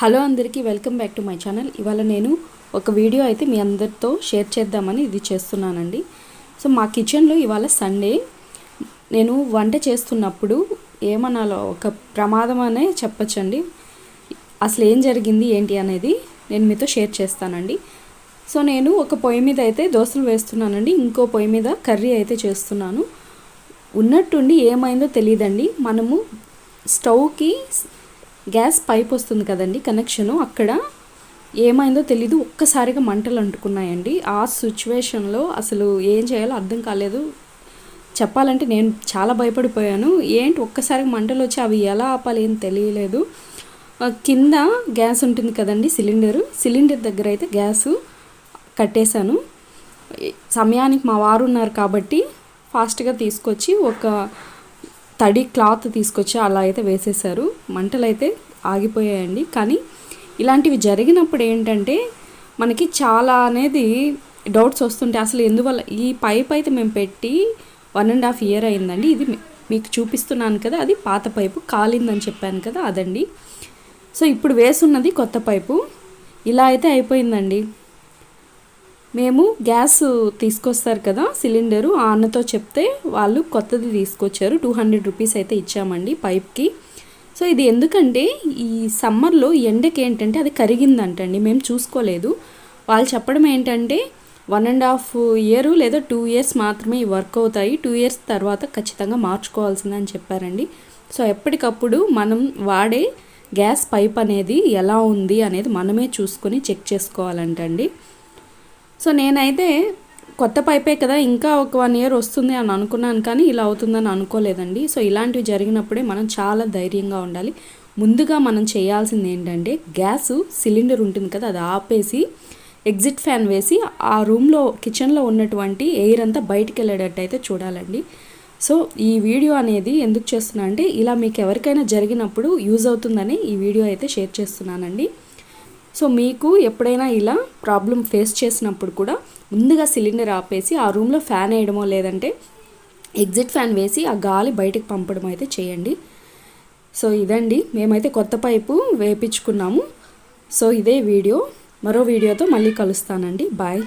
Hello అందరికీ welcome back to my channel. ఇవాళ నేను ఒక వీడియో అయితే మీ అందరితో షేర్ చేద్దామని ఇది చేస్తున్నానండి. సో మా కిచెన్లో ఇవాళ సండే. నేను వంట చేస్తున్నప్పుడు ఏమనాలో ఒక ప్రమాదం అనే చెప్పచ్చండి. అసలు ఏం జరిగింది ఏంటి అనేది నేను మీతో షేర్ చేస్తానండి. సో నేను ఒక పొయ్యి మీద అయితే దోశలు వేస్తున్నానండి. ఇంకో పొయ్యి మీద కర్రీ అయితే చేస్తున్నాను. ఉన్నట్టుండి ఏమైందో తెలియదండి మనము స్టవ్కి గ్యాస్ పైప్ వస్తుంది కదండి కనెక్షను. అక్కడ ఏమైందో తెలీదు. ఒక్కసారిగా మంటలు అంటుకున్నాయండి. ఆ సిచ్యువేషన్లో అసలు ఏం చేయాలో అర్థం కాలేదు. చెప్పాలంటే నేను చాలా భయపడిపోయాను. ఏంటి ఒక్కసారిగా మంటలు వచ్చి అవి ఎలా ఆపాలి ఏం తెలియలేదు. కింద గ్యాస్ ఉంటుంది కదండి సిలిండరు. సిలిండర్ దగ్గర అయితే గ్యాసు కట్టేశాను. సమయానికి మా వారు ఉన్నారు కాబట్టి ఫాస్ట్గా తీసుకొచ్చి ఒక తడి క్లాత్ తీసుకొచ్చి అలా అయితే వేసేశారు. మంటలు అయితే ఆగిపోయాయండి. కానీ ఇలాంటివి జరిగినప్పుడు ఏంటంటే మనకి చాలా అనేది డౌట్స్ వస్తుంటాయి అసలు ఎందువల్ల ఈ పైప్ అయితే మేము పెట్టి వన్ అండ్ హాఫ్ ఇయర్ అయిందండి. ఇది మీకు చూపిస్తున్నాను కదా అది పాత పైపు కాలిందని చెప్పాను కదా అదండి. సో ఇప్పుడు వేసున్నది కొత్త పైపు. ఇలా అయితే అయిపోయిందండి. మేము గ్యాస్ తీసుకొస్తారు కదా సిలిండరు ఆ అన్నతో చెప్తే వాళ్ళు కొత్తది తీసుకొచ్చారు. టూ హండ్రెడ్ రూపీస్ అయితే ఇచ్చామండి పైప్కి. సో ఇది ఎందుకంటే ఈ సమ్మర్లో ఎండకి ఏంటంటే అది కరిగిందంటండి. మేము చూసుకోలేదు. వాళ్ళు చెప్పడం ఏంటంటే వన్ అండ్ హాఫ్ ఇయర్ లేదా టూ ఇయర్స్ మాత్రమే వర్క్ అవుతాయి. టూ ఇయర్స్ తర్వాత ఖచ్చితంగా మార్చుకోవాల్సిందని చెప్పారండి. సో ఎప్పటికప్పుడు మనం వాడే గ్యాస్ పైప్ అనేది ఎలా ఉంది అనేది మనమే చూసుకొని చెక్ చేసుకోవాలంటండి. సో నేనైతే కొత్త పైపే కదా ఇంకా ఒక వన్ ఇయర్ వస్తుంది అని అనుకున్నాను కానీ ఇలా అవుతుందని అనుకోలేదండి. సో ఇలాంటివి జరిగినప్పుడే మనం చాలా ధైర్యంగా ఉండాలి. ముందుగా మనం చేయాల్సింది ఏంటంటే గ్యాస్ సిలిండర్ ఉంటుంది కదా అది ఆపేసి ఎగ్జిట్ ఫ్యాన్ వేసి ఆ రూమ్లో కిచెన్లో ఉన్నటువంటి ఎయిర్ అంతా బయటికి వెళ్ళేటట్టు అయితే చూడాలండి. సో ఈ వీడియో అనేది ఎందుకు చేస్తున్నా అంటే ఇలా మీకు ఎవరికైనా జరిగినప్పుడు యూజ్ అవుతుందని ఈ వీడియో అయితే షేర్ చేస్తున్నానండి. సో మీకు ఎప్పుడైనా ఇలా ప్రాబ్లం ఫేస్ చేసినప్పుడు కూడా ముందుగా సిలిండర్ ఆపేసి ఆ రూమ్లో ఫ్యాన్ వేయడమో లేదంటే ఎగ్జిట్ ఫ్యాన్ వేసి ఆ గాలి బయటకు పంపడం అయితే చేయండి. సో ఇదండి. మేమైతే కొత్త పైపు వేపించుకున్నాము. సో ఇదే వీడియో. మరో వీడియోతో మళ్ళీ కలుస్తానండి. బాయ్.